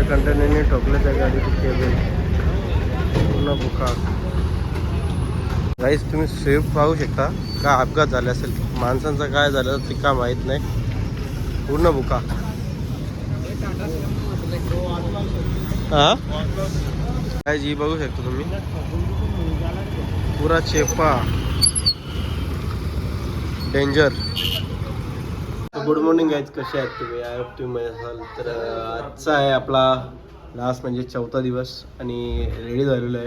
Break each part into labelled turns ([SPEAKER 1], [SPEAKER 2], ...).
[SPEAKER 1] त्या कंटेनरने ठोकलं त्या गाडीची केबल पूर्ण बुका राईस तुम्ही स्विफ्ट पाहू शकता. का अपघात झाला असेल? माणसांचं काय झालं ते का माहीत नाही. पूर्ण बुका हां? काय जी बघू शकता तुम्ही. पुरा चेपा. डेंजर गुड मॉर्निंग गाईज कसे आहेत तुम्ही? आय होप तुम्ही मजा असाल. तर आजचा आहे आपला लास्ट म्हणजे चौथा दिवस आणि रेडी झालेलो आहे.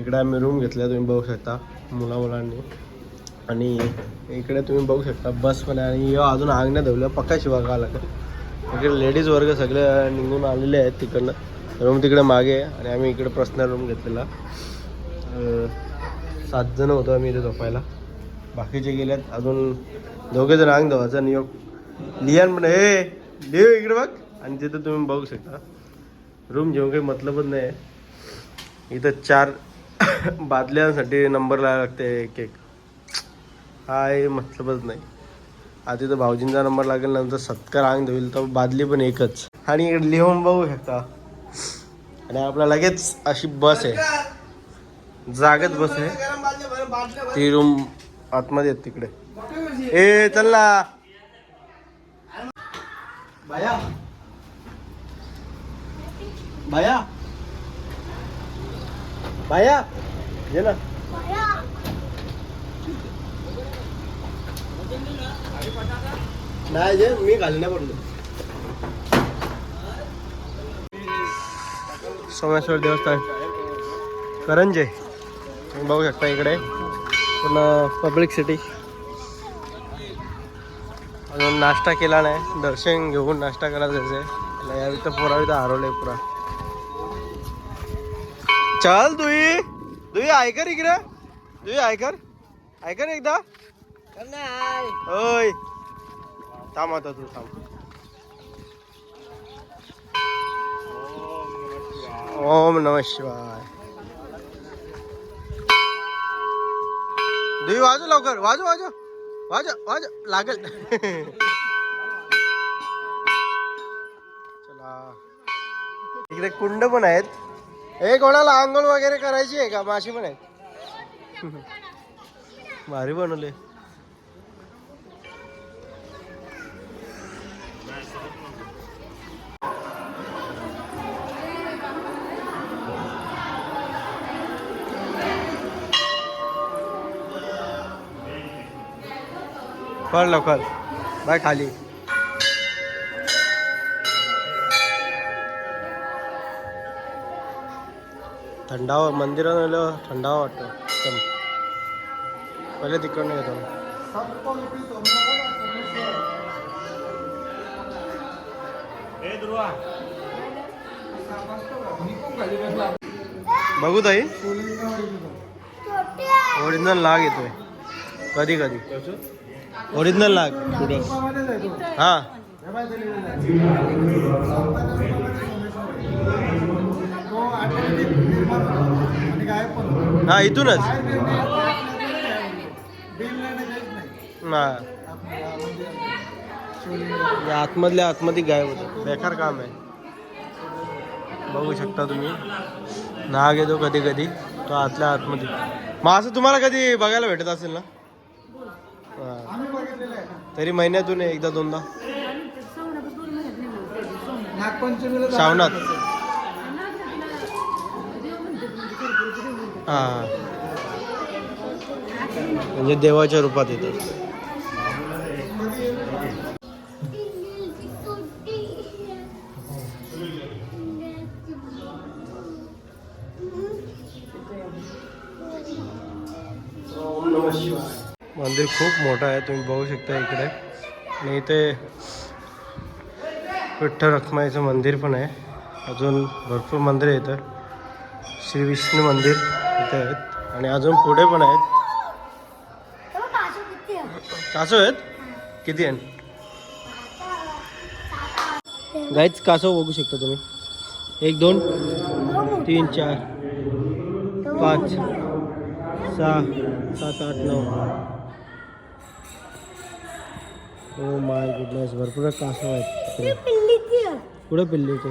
[SPEAKER 1] इकडे आम्ही रूम घेतल्या तुम्ही बघू शकता मुला मुलांनी आणि इकडे तुम्ही बघू शकता बस पण आहे आणि अजून आगण्या धवल्या पक्का शिवा का लागेल. इकडे लेडीज वर्ग सगळे निघून आलेले आहेत तिकडनं. रूम तिकडे मागे आणि आम्ही इकडे पर्सनल रूम घेतलेला. सात जण होतो आम्ही इथे झोपायला. बाकीचे गेल्यात अजून दोघे जण अंग धवायचा नियोग लिहान पण हे लिओ इकडे बघ. आणि तिथं तुम्ही बघू शकता. रूम जेव्हा काही मतलबच नाही आहे इथं चार बादल्यांसाठी नंबर लावायला लागते एक एक. काय मतलबच नाही. आधी तर भाऊजींचा नंबर लागेल नंतर सत्कार अंग धुईल तर बादली पण एकच. आणि इकडे लिहून बघू शकता. आणि आपला लगेच अशी बस आहे. जागत बस आहे. ती रूम आतमध्ये आहेत तिकडे. ए चल बाया बाया बाया ये ना. नाही जे मी घालण्या पडलो. सोमेश्वर देवस्थान. करंजे. तुम्ही बघू शकता इकडे. पूर्ण पब्लिक सिटी अजून नाश्ता केला नाही. दर्शन घेऊन नाश्ता करायला जायचंय. यावेळी तर पुरावी तर हरवलंय पुरा. चल दुई. दुई ऐकर इकडे. दुई ऐकर ऐकर एकदा. ओय थांब आता तू थांब. ओम नम शिवाय. देवी वाजू लवकर. वाजू वाजू वाजू वाजू लागेल. चला. इकडे कुंड पण आहेत. हे कोणाला आंघोळ वगैरे करायची आहे का? माशी पण आहेत. भारी बनवले. कर लवकर. बाय खाली. थंडावा मंदिरात आलं थंडावा वाटतं. एकदम पहिले तिकडनं येतो. बघू ताई. ओरिजिनल लाग येतोय कधी कधी. ओरिजिनल लाग पुढे हा. हा इथूनच. ना या आतमधल्या आतमध्ये गायब होतं. बेकार काम आहे. बघू शकता तुम्ही. नाग येतो कधी कधी तो आतल्या आतमध्ये. मग असं तुम्हाला कधी बघायला भेटत असेल ना? तरी महिन्यातून एकदा दोनदा.
[SPEAKER 2] नागपंचमीला
[SPEAKER 1] श्रावणात. हा. म्हणजे देवाच्या रूपात येतात. मंदिर खूप मोठं आहे तुम्ही बघू शकता इकडे. आणि इथे विठ्ठल रखमाईचं मंदिर पण आहे. अजून भरपूर मंदिर आहेत. इथं श्री विष्णू मंदिर इथे आहेत. आणि अजून पुढे पण आहेत. कासो आहेत? किती आहेत? गाईच कासव बघू शकता तुम्ही. एक दोन तीन चार पाच सहा सात आठ नऊ. ओ माय गुडनेस भरपूर कासव आहेत. तिकडे. कुठं पिल्ली ते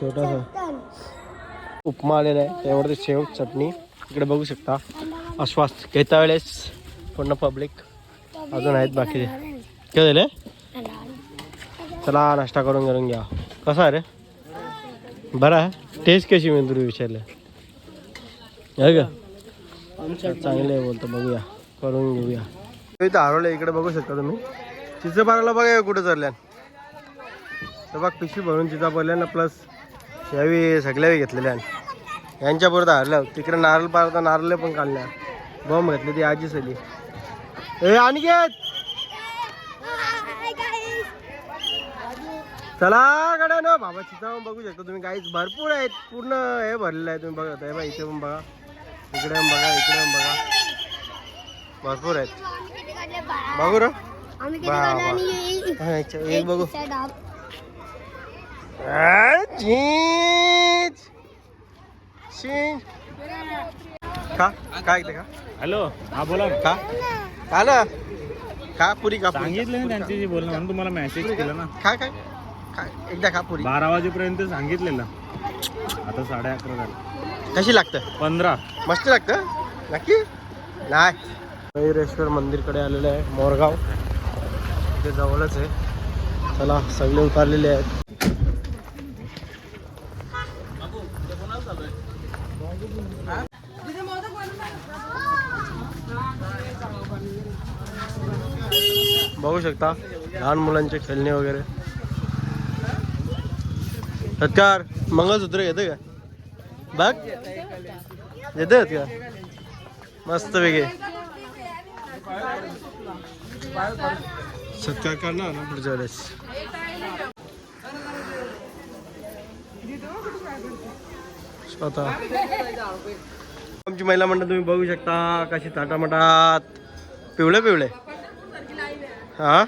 [SPEAKER 1] छोटासा उपमा आलेला आहे. त्यावरती शेव चटणी. इकडे बघू शकता. आश्वास. घेता वेळेस पूर्ण पब्लिक अजून आहेत बाकी. काय झाले? चला नाश्ता करून करून घ्या. कसा आहे रे? बरं आहे? टेस्ट कशी मी तुला विचारलं? आहे का? चांगले आहे बोलतो बघूया. करून घेऊया. इथं हरवलं इकडे बघू शकता तुम्ही. चिचपाराला बघा कुठं चालल्यान तर बघ पिशवी भरून चिचा ना प्लस यावी सगळ्या घेतलेल्या यांच्या पुरतं हरल्या तिकडे नारळ पारता नारळ पण काढल्या. बॉम्ब घातली ती आजी सली ए आणि चला गड्या ना बाबा चिता पण बघू शकता तुम्ही. काहीच भरपूर आहेत. पूर्ण हे भरलेलं आहे. तुम्ही बघत आहे बा इथे पण बघा. इकडे पण बघा इकडे पण बघा. भरपूर आहेत. बघू रे एक बघू. खा काय का
[SPEAKER 3] हॅलो हा बोला.
[SPEAKER 1] खा. खा ना. खा पुरी पुरी.
[SPEAKER 3] सांगितलं ना त्यांच्याशी बोलणं म्हणून तुम्हाला मेसेज केला ना.
[SPEAKER 1] खा काय खा. एकदा खा पुरी.
[SPEAKER 3] बारा वाजेपर्यंत सांगितलेलं. आता साडे अकरा झाले.
[SPEAKER 1] कशी लागतं?
[SPEAKER 3] पंधरा.
[SPEAKER 1] मस्त लागतं? नक्की? नाही. मयुरेश्वर मंदिरकडे आलेलं आहे मोरगाव. ते जवळच आहे. चला सगळे उतारलेले आहेत. बघू शकता लहान मुलांचे खेळणे वगैरे. सत्कार मंगळसूत्र येते का? बघ. येते का? मस्त वेगळे सत्कार करणार ना पुढच्या वेळेस स्वतः आमची महिला मंडळ तुम्ही बघू शकता कशी ताटामाटात पिवळे पिवळे. हा?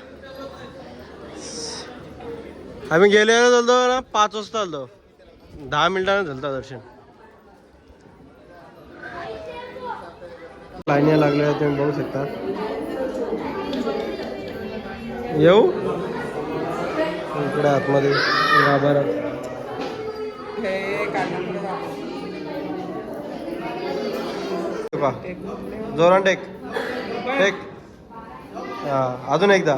[SPEAKER 1] आम्ही गेलेलो झालतो ना पाच वाजता आलतो. दहा मिनिटानं झालता दर्शन. लाईन लागल्या तुम्ही बघू शकता. येऊ? इकडे आतमध्ये. गाभारात पहा. जोरान टेक. टेक. हा अजून एकदा.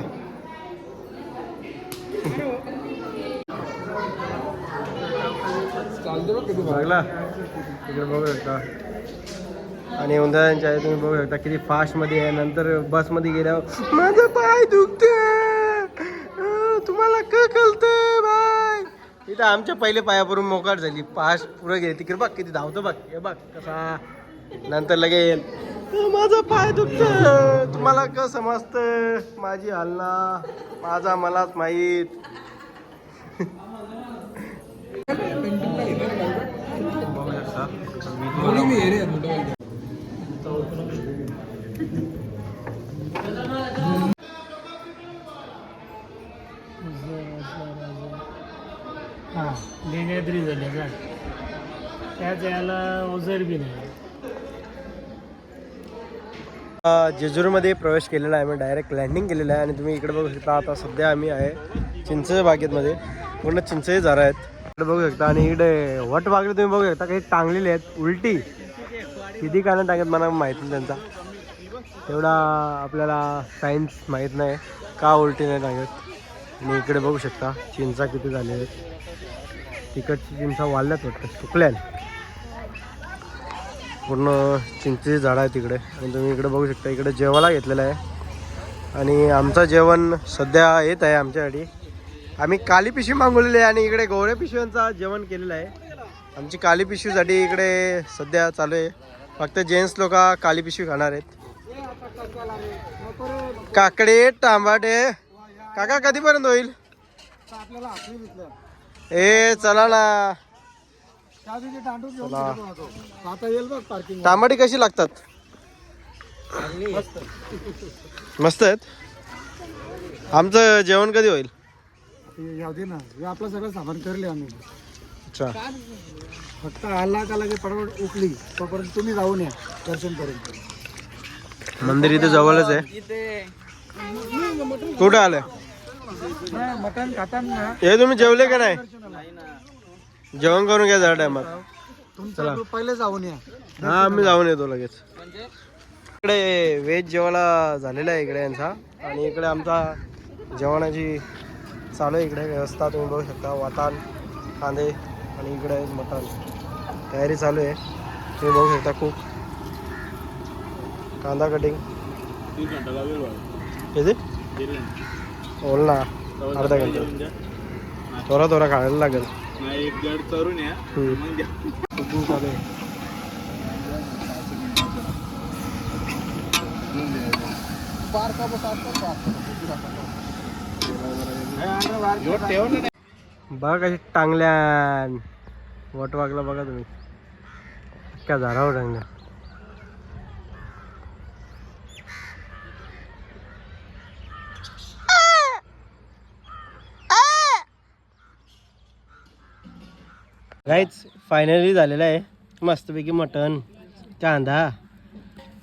[SPEAKER 1] लागला. बघू शकता आणि उंदरांच्या आहे तुम्ही बघू शकता किती फास्टमध्ये आहे. नंतर बसमध्ये गेल्यावर माझा पाय दुखते. तुम्हाला का कळतंय बाय इथं आमच्या पहिले पायावरून मोकाट झाली. फास्ट पुढे गेली. तिकडे बघ किती धावतो बघ. हे बघ कसा. नंतर लगेल "अं, माझा पाय दुखत तुम्हाला का समजतं माझी हल्ला. माझा मलाच माहीत.
[SPEAKER 4] लेण्याद्री झाले का त्याच याला ओझर बी नाही.
[SPEAKER 1] जेजूरमध्ये प्रवेश केलेला आहे आम्ही डायरेक्ट लँडिंग केलेलं आहे आणि तुम्ही इकडे बघू शकता आता सध्या आम्ही आहे चिंचच्या बागेतमध्ये. पूर्ण चिंचही झाडं आहेत. इकडे बघू शकता आणि इकडे वट बागले तुम्ही बघू शकता काही टांगलेले आहेत. उलटी. किती कारण टांगत मला माहीत नाही त्यांचा. तेवढा आपल्याला सायन्स माहीत नाही. का उलटी नाही टांगत? आणि इकडे बघू शकता चिंचा किती झाले आहेत तिकडची चिंचा वाढल्यात वाटतं सुकल्यान पूर्ण चिंचेची झाडं आहे तिकडे. आणि तुम्ही इकडे बघू शकता इकडे जेवायला घेतलेलं आहे. आणि आमचं जेवण सध्या येत आहे आमच्यासाठी. आम्ही काली पिशवी मागवलेली आहे आणि इकडे गोवऱ्या पिशव्यांचा जेवण केलेलं आहे. आमची काली पिशवीसाठी इकडे सध्या चालू आहे. फक्त जेंट्स लोक काली पिशवी खाणार आहेत. काकडे टांबाटे काका कधीपर्यंत होईल?
[SPEAKER 2] आपल्याला
[SPEAKER 1] ए चला. ना.
[SPEAKER 2] आता येईल बघ पार्किंग
[SPEAKER 1] तांबाटी कशी लागतात? मस्त आहेत? आमचं जेवण कधी होईल?
[SPEAKER 2] याव दे ना. हे आपलं सगळं सामान करले आम्ही.
[SPEAKER 1] अच्छा.
[SPEAKER 2] फक्त आला का लगे पडवड उकली तोपर्यंत तुम्ही जाऊन या दर्शन पर्यंत
[SPEAKER 1] मंदिर इथे जवळच आहे. कुठं आलं?
[SPEAKER 2] मटण खाताना
[SPEAKER 1] हे तुम्ही जेवले का नाही? जेवण करून घ्या जरा टायमात.
[SPEAKER 2] तुमचा
[SPEAKER 1] चला.
[SPEAKER 2] पहिले जाऊन या.
[SPEAKER 1] हा आम्ही जाऊन येतो लगेच. इकडे व्हेज जेवायला झालेला आहे इकडे यांचा. आणि इकडे आमचा जेवणाची चालू आहे इकडे. व्यवस्था तुम्ही बघू शकता. वातान कांदे आणि इकडे मटण. तयारी चालू आहे. तुम्ही बघू शकता खूप. कांदा कटिंग किती? बोल ना अर्धा घंटा. थोडा थोडा खायला लागेल.
[SPEAKER 3] एक जड करून या.
[SPEAKER 1] बघा कशी टांगल्यान. वट वागला बघा तुम्ही. इतक्या झाडावर टांगल्या. गाईच फायनली झालेलं आहे. मस्तपैकी मटन कांदा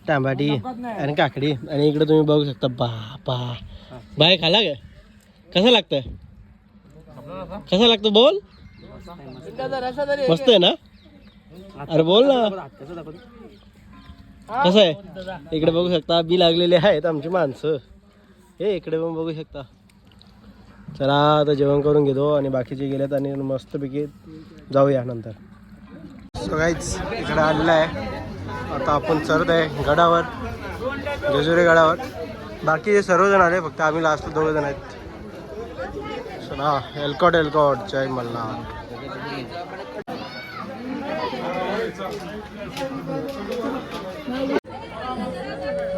[SPEAKER 1] टांबाटी आणि काकडी. आणि इकडे तुम्ही बघू शकता बापा. बाय खाला का कसं लागतं कसं लागतं? बोल. मस्त आहे ना? अरे बोल ना. कसं आहे? इकडे बघू शकता बी लागलेले आहेत आमची माणसं. हे इकडे पण बघू शकता. चला आता जेवण करून घेतो आणि बाकीचे गेलेत आणि मस्तपैकी जाऊया नंतर. सगळ्याच इकडं आणलं आलेलं आहे आता आपण चढत आहे गडावर जेजुरी गडावर. बाकी सर्वजण आले फक्त आम्ही लास्ट दोघ जण आहेत. चला एलकॉट एलकॉट जय मल्हार.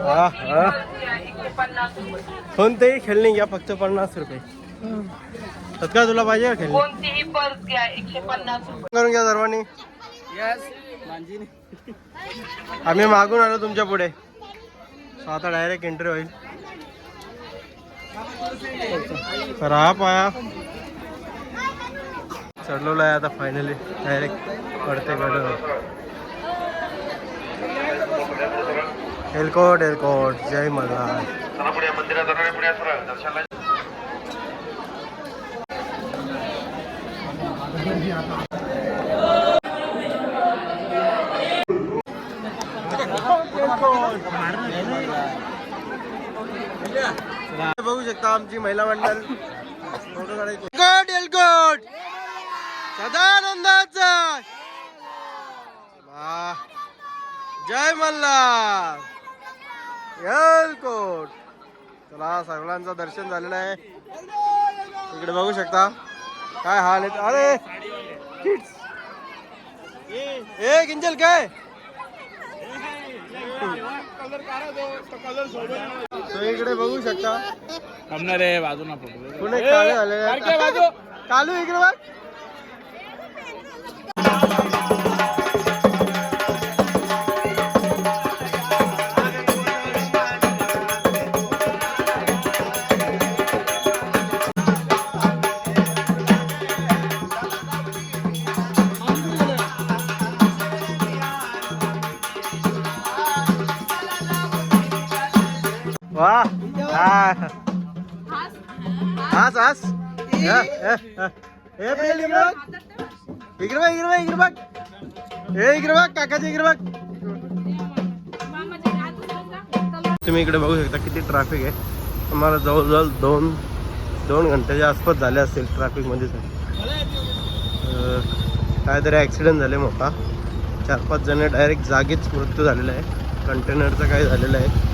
[SPEAKER 1] हा हा. फोन ते खेळणे घ्या फक्त पन्नास रुपये. का तुला पाहिजे का खेळणी?
[SPEAKER 5] कोणतीही पर्स घ्या एकशे पन्नास रुपये.
[SPEAKER 1] करून घ्या सर्वांनी. आम्ही मागून आलो तुमच्यापुढे. आता डायरेक्ट एंट्री होईल. तर हा पाया. चढलेलो आहे आता फायनली डायरेक्ट पडते गड एलकोट एलकोट जय मल्हार. बघू शकता आमची महिला मंडळ. फोटो काढायचे एलकोट सदानंदाचा. जय मल्हार. एलकोट चला सगळ्यांचं दर्शन झालेलं आहे. इकडे बघू शकता. काय हाल आहेत अरे! Kids. ए किंजल काय? So इकडे बघू शकता.
[SPEAKER 3] कमणार आहे पकडू.
[SPEAKER 1] पुणे काळे आहेत. कालू इकडे बघ. वा. हा. हास हास. ए. प्रियल इकडे बघ इकडे बघ इकडे बघ इकडे बघ ए इकडे बघ काकाची इकडे बघ तुम्ही इकडे बघू शकता किती ट्रॅफिक आहे. आम्हाला जवळजवळ दोन दोन घंट्याच्या आसपास झाले असतील ट्रॅफिकमध्ये काहीतरी ॲक्सिडेंट झाले मोठा चार पाच जण डायरेक्ट जागीच मृत्यू झालेला आहे. कंटेनरचं काय झालेलं आहे.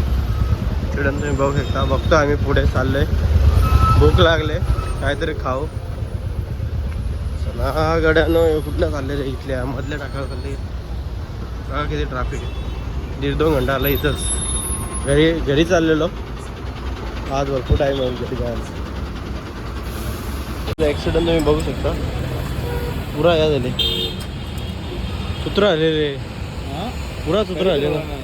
[SPEAKER 1] ॲक्सिडेंट तुम्ही बघू शकता. बघतो आम्ही पुढे चाललोय. भूक लागले. काहीतरी खाऊ. चला गड्यानं कुठल्या चाललेल्या इथल्या? मधल्या टाकायला चालले. बघा किती ट्रॅफिक आहे. दीड दोन घंटा आला इथंच. घरी घरी चाललेलो. आज भरपूर टाईम होईल घरी जायला. ॲक्सिडेंट तुम्ही बघू शकता. पुरा या झाले कुत्रा आलेले. पुरा कुत्रा आले ना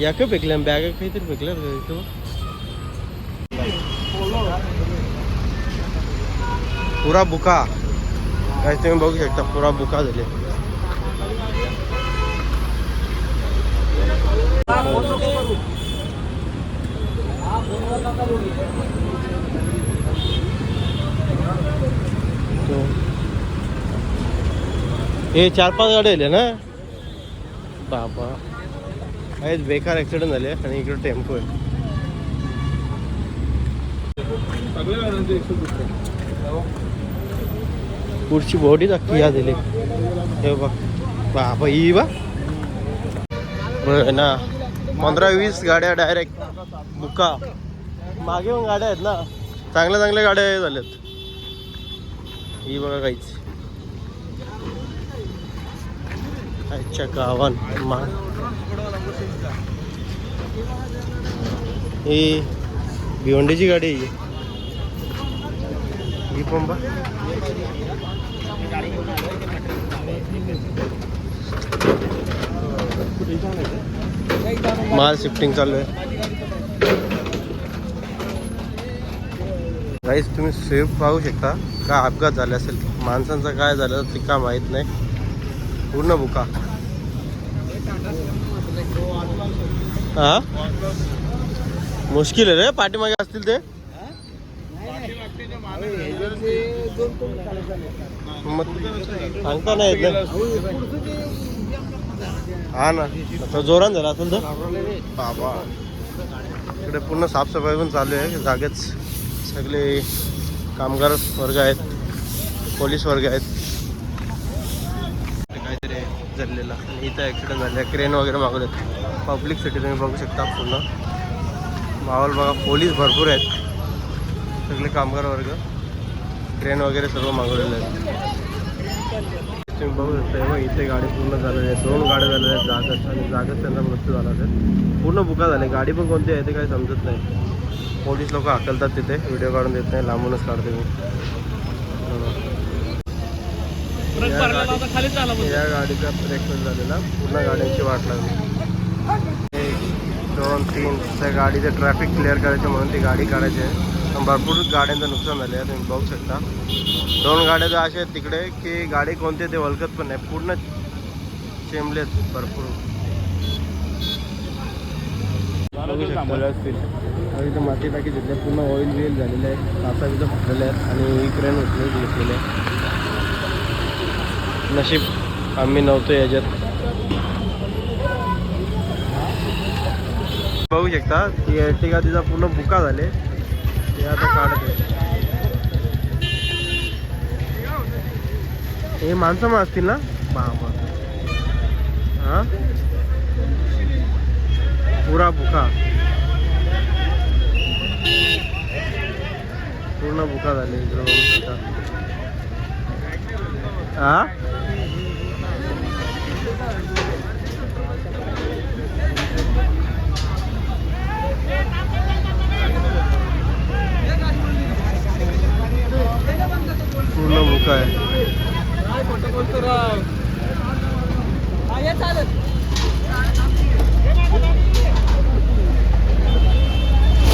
[SPEAKER 1] या का फेकल्या बॅग काहीतरी फेकल्या इथं पुरा बुका। काय तुम्ही शकता पुरा बुका झाले तो हे चार पाच गाड्या ना बाबा। आहेत बेकार ॲक्सिडेंट झाले आणि इकडे टेम्पो आहे. पुढची बॉडी अख्खी या दिली. हे बघ. बाबा ही बा ना पंधरा वीस गाड्या डायरेक्ट बुका मागे पण गाड्या आहेत ना. चांगल्या चांगल्या गाड्या झाल्यात. ही बघा काहीच. अच्छा गावान मा ही भिवंडीची गाडी आहे ही. पंबा माल शिफ्टिंग चालू आहे. गाईस तुम्ही स्विफ्ट पाहू शकता. का अपघात झाला असेल? माणसांचा काय झालं ते का माहीत नाही. पूर्ण बुका हा? मुश्किल आहे रे पाठीमागे असतील ते. सांगता नाही हा ना. आता जोरान झाला असेल तर. बाबा. इकडे पूर्ण साफसफाई पण चालू आहे. जागेच सगळे कामगार वर्ग आहेत. पोलीस वर्ग आहेत. काहीतरी झालेला. आणि इथं ॲक्सिडेंट झाले क्रेन वगैरे मागवलेत. पब्लिक सिटी तुम्ही बघू शकता पूर्ण. माहोल बघा पोलीस भरपूर आहेत. सगळे कामगार वर्ग. क्रेन वगैरे सर्व मागवलेले आहेत तुम्ही बघू शकता बघ, इथे गाडी पूर्ण झालेली आहे. दोन गाड्या झालेल्या आहेत जागच आणि जागच त्यांचा मृत्यू झाला असेल पूर्ण बुका झाले गाडी पण कोणती आहे ते काही समजत नाही. पोलीस लोक हाकलतात तिथे. व्हिडिओ काढून देत नाही. लांबूनच काढते मी. या गाडी- या गाडीचा ब्रेक झालेला. पूर्ण गाड्यांची वाट लागली. दोन तीन त्या गाडीचं ट्रॅफिक क्लिअर करायचं म्हणून ती गाडी काढायची आहे. पण भरपूर गाड्यांचं नुकसान झालं आहे तुम्ही बघू शकता. दोन गाड्या जर अशा आहेत तिकडे की गाडी कोणती ते वळखत पण नाही. पूर्ण चेंबलेत भरपूर. इथं माती टाकी घेतल्या पूर्ण ऑइल बिल झालेलं आहे. कासा बिसा फुटलेले आहेत आणि क्रेन उचलून घेतलेले आहे. नशीब आम्ही नव्हतो याच्यात. बघू शकता. ती एर्टिगा तिचा पूर्ण बुका झाले ते आता काढत. हे माणसं मग असतील ना? बाबा. हा? पुरा बुका. पूर्ण बुका झाले इकडं हा पूर्ण बुका आहे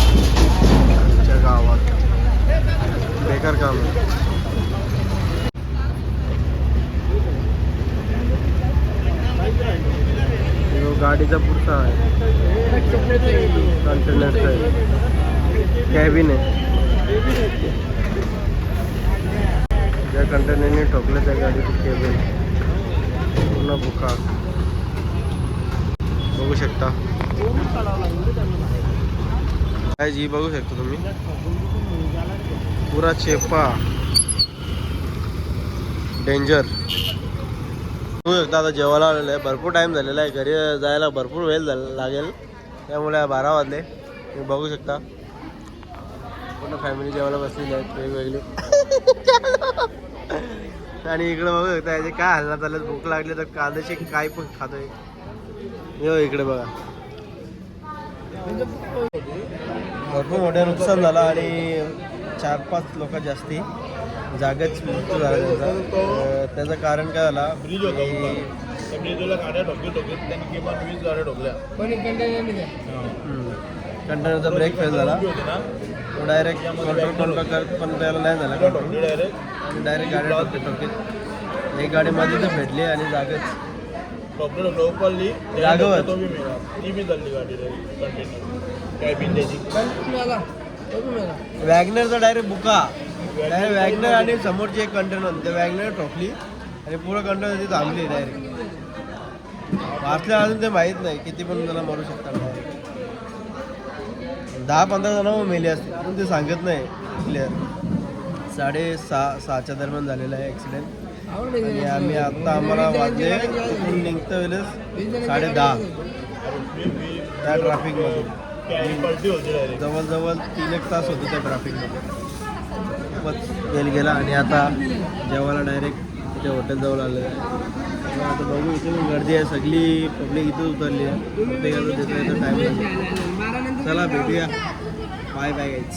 [SPEAKER 1] आमच्या गावात बेकार काम आहे ह्यो गाडीचा पुढचा आहे कंटेनरचा आहे कॅबिन आहे ज्या ठोकलं त्या गाडीचं केबल पूर्ण बुका. बघू शकता. काय जी बघू शकता तुम्ही. पुरा चेपा. डेंजर बघू शकता आता जेवायला आलेलं आहे. भरपूर टाईम झालेला आहे. घरी जायला भरपूर वेळ झाला लागेल. त्यामुळे बारा वाजले. तुम्ही बघू शकता. पूर्ण फॅमिली जेवायला बसलेली आहेत. वेगवेगळी. आणि इकडे बघू शकता याचे काय हालना चालत भूक लागली तर कांद्याची काय पण खातोय. यो इकडे बघा. भरपूर मोठं नुकसान झालं आणि चार पाच लोक जास्ती जागेच मृत्यू झाला त्यांचा. त्याचं कारण काय झाला? की कंटेनरचा ब्रेक फेल झाला. तो डायरेक्ट कंट्रोल पण करत पण त्याला नाही झाला कंट्रोल आणि डायरेक्ट गाडी ठोकते ठोकीत एक गाडी मध्ये तर भेटली आणि जागेच. जागेवर. वॅगनरचा डायरेक्ट बुका. डायरेक्ट वॅगनर आणि समोरची एक कंटेनर ते वॅगनर ठोकली आणि पुढं कंट्रोल ती थांबली डायरेक्ट वाचल्या अजून ते माहीत नाही किती पण जण मरू शकतात. दहा पंधरा जण मेले असते पण ते सांगत नाही. क्लिअर साडे सहा सहाच्या दरम्यान झालेला आहे ॲक्सिडेंट आणि आम्ही आत्ता आम्हाला वाजले तिथून निघतो वेळेस साडे दहा. त्या ट्रॅफिकमध्ये जवळजवळ तीन एक तास होते त्या ट्रॅफिकमध्ये खूपच वेल गेला आणि आता जेवायला डायरेक्ट त्या हॉटेलजवळ आलं आहे. आता बघू इथे गर्दी आहे सगळी पब्लिक इथेच उतरली आहे. प्रत्येकाला देतो टाईम चला भेटूया. Bye bye guys